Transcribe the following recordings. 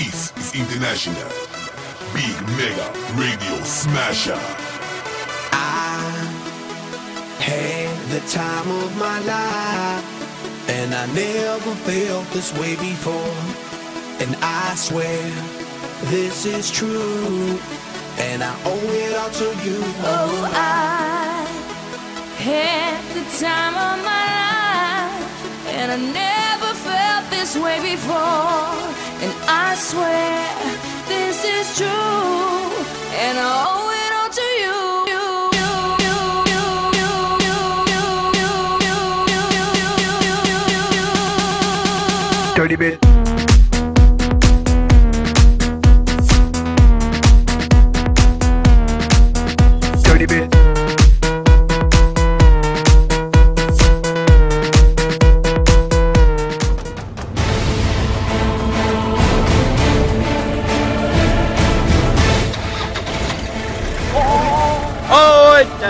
This is International Big Mega Radio Smasher. I had the time of my life, and I never felt this way before. And I swear this is true, and I owe it all to you. Oh, I had the time of my life, and I never this way before, and I swear this is true, and I owe it all to you. Dirty bit.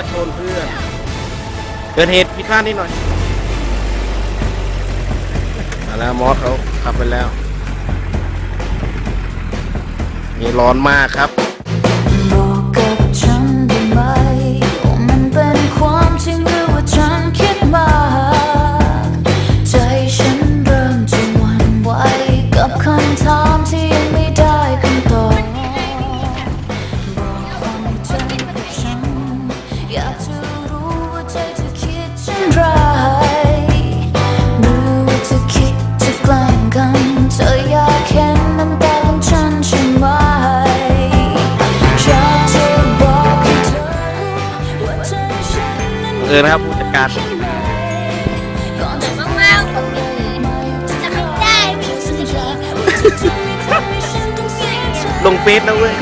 กโนเพื่อน เกิดเหตุพิฆาตนิดหน่อยมาแล้วมอสเขาขับไปแล้วมีร้อนมากครับ เออนะครับผู้จัดการมงนี้ดลงเฟซนะเว้ย